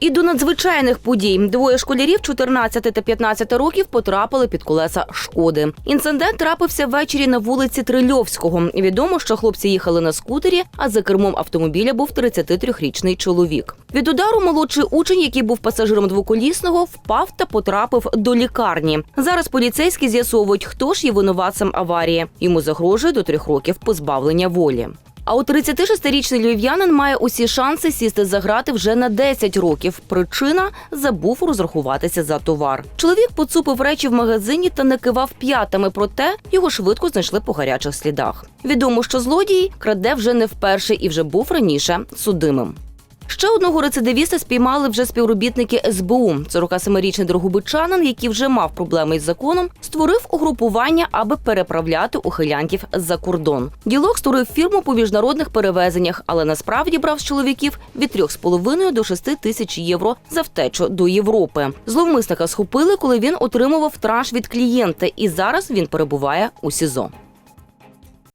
І до надзвичайних подій двоє школярів 14 та 15 років потрапили під колеса шкоди. Інцидент трапився ввечері на вулиці Трильовського. Відомо, що хлопці їхали на скутері, а за кермом автомобіля був 33-річний чоловік. Від удару молодший учень, який був пасажиром двоколісного, впав та потрапив до лікарні. Зараз поліцейські з'ясовують, хто ж є винуватцем аварії. Йому загрожує до трьох років позбавлення волі. А у 36-річний львів'янин має усі шанси сісти за грати вже на 10 років. Причина забув розрахуватися за товар. Чоловік поцупив речі в магазині та не кивав п'ятами, проте його швидко знайшли по гарячих слідах. Відомо, що злодій краде вже не вперше і вже був раніше судимим. Ще одного рецидивіста спіймали вже співробітники СБУ. 47-річний дрогобичанин, який вже мав проблеми із законом, створив угрупування, аби переправляти ухилянтів за кордон. Ділок створив фірму по міжнародних перевезеннях, але насправді брав з чоловіків від 3,5 до 6 тисяч євро за втечу до Європи. Зловмисника схопили, коли він отримував транш від клієнта, і зараз він перебуває у СІЗО.